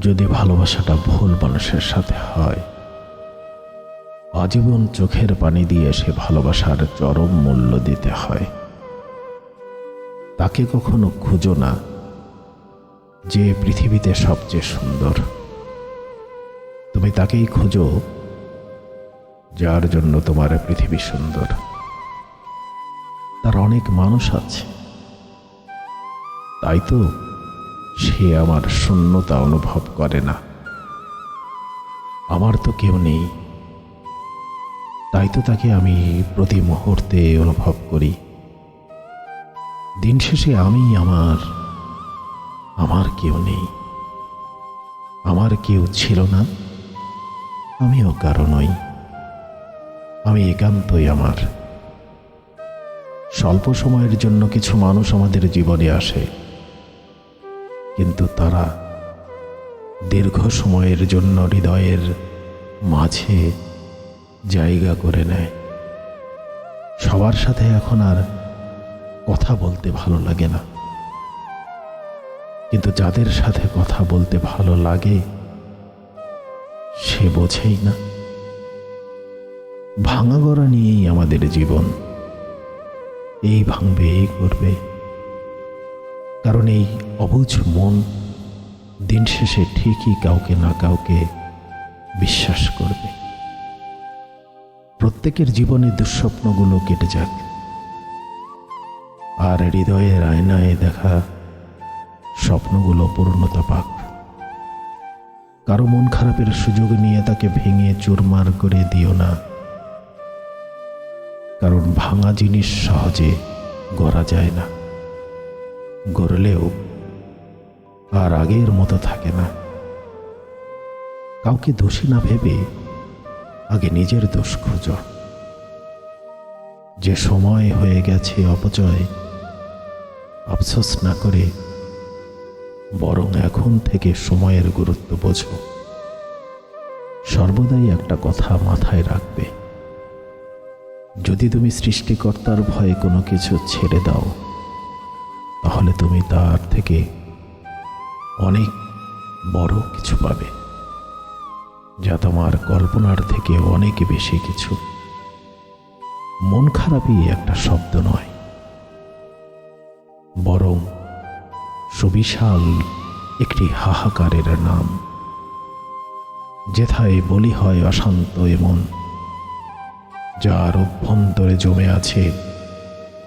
যদি ভালোবাসাটা ভুল মানুষের সাথে হয়, আজীবন চোখের পানি দিয়ে সে ভালোবাসার চরম মূল্য দিতে হয়। তাকে কখনো খুঁজো না, যে পৃথিবীতে সবচেয়ে সুন্দর। তুমি তাকেই খুঁজো, যার জন্য তোমার পৃথিবী সুন্দর। তার অনেক মানুষ আছে। তাই তো সে আমার শূন্যতা অনুভব করে না। আমার তো কেউ নেই। তাই তো তাকে আমি প্রতি মুহূর্তে অনুভব করি। দিন শেষে আমি আমার আমার কেউ নেই। আমার কেউ ছিল না। আমিও কারও নই। আমি একান্তই আমার। স্বল্প সময়ের জন্য কিছু মানুষ আমাদের জীবনে আসে। কিন্তু তারা দীর্ঘ সময়ের জন্য হৃদয়ের মাঝে জায়গা করে নেয়। সবার সাথে এখন আর কথা বলতে ভালো লাগে না। কিন্তু যাদের সাথে কথা বলতে ভালো লাগে, সে বোঝেই না। ভাঙা গড়া নিয়েই আমাদের জীবন। এই ভাঙবে, এই করবে। কারণ এই অবুঝ মন দিন শেষে ঠিকই কাউকে না কাউকে বিশ্বাস করবে। প্রত্যেকের জীবনে দুঃস্বপ্নগুলো কেটে যাক। আর হৃদয়ের আয়নায় দেখা স্বপ্নগুলো পূর্ণতা পাক। কারও মন খারাপের সুযোগ নিয়ে তাকে ভেঙে চুরমার করে দিও না। কারণ ভাঙা জিনিস সহজে গড়া যায় না। গড়লেও আর আগের মতো থাকে না। কাউকে দোষী না ভেবে আগে নিজের দোষ খুঁজ। যে সময় হয়ে গেছে অপচয়, আফসোস না করে বরং এখন থেকে সময়ের গুরুত্ব বোঝো। সর্বদাই একটা কথা মাথায় রাখবে। যদি তুমি সৃষ্টিকর্তার ভয়ে কোনো কিছু ছেড়ে দাও তাহলে তুমি তার থেকে অনেক বড় কিছু পাবে, যা তোমার কল্পনার থেকে অনেক বেশি কিছু। মন খারাপই একটা শব্দ নয়, বরং সুবিশাল একটি হাহাকারের নাম। যেথায় বলি হয় অশান্ত এমন যার অভ্যন্তরে জমে আছে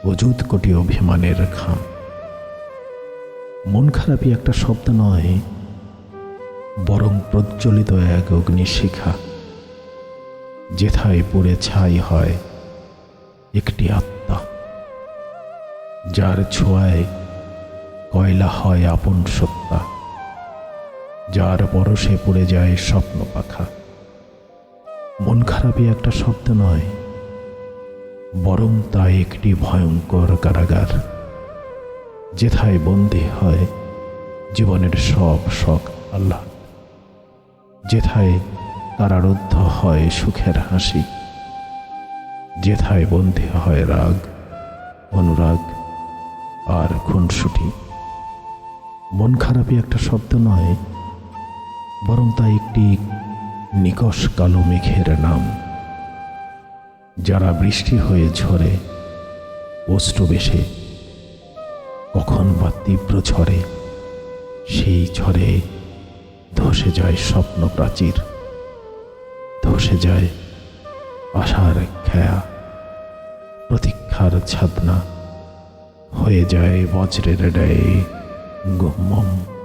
অযুত কোটি অভিমানের খাম মন খারাপই একটা শব্দ নয়, বরং প্রজ্বলিত এক অগ্নিশিখা। যেথায় পড়ে ছাই হয় একটি আত্মা, যার ছোঁয়ায় কয়লা হয় আপন সত্তা, যার পরশে পড়ে যায় স্বপ্ন পাখা। মন খারাপই একটা শব্দ নয়, বরং তা একটি ভয়ঙ্কর কারাগার। যেথায় বন্দী হয় জীবনের সব শখ আল্লাহ। যেথায় কারারুদ্ধ হয় সুখের হাসি, যেথায় বন্দী হয় রাগ, অনুরাগ আর খুনসুটি। মন খারাপই একটা শব্দ নয়, বরং তা একটি নিকশ কালো মেঘের নাম। যারা বৃষ্টি হয়ে ঝরে অস্ত্র বেশে কখন বা তীব্র ঝড়ে, সেই ঝড়ে ধসে যায় স্বপ্ন প্রাচীর, ধসে যায় আশার খেয়া, প্রতীক্ষার ছাদনা, হয়ে যায় বজ্রের ডায়ে গম্মম।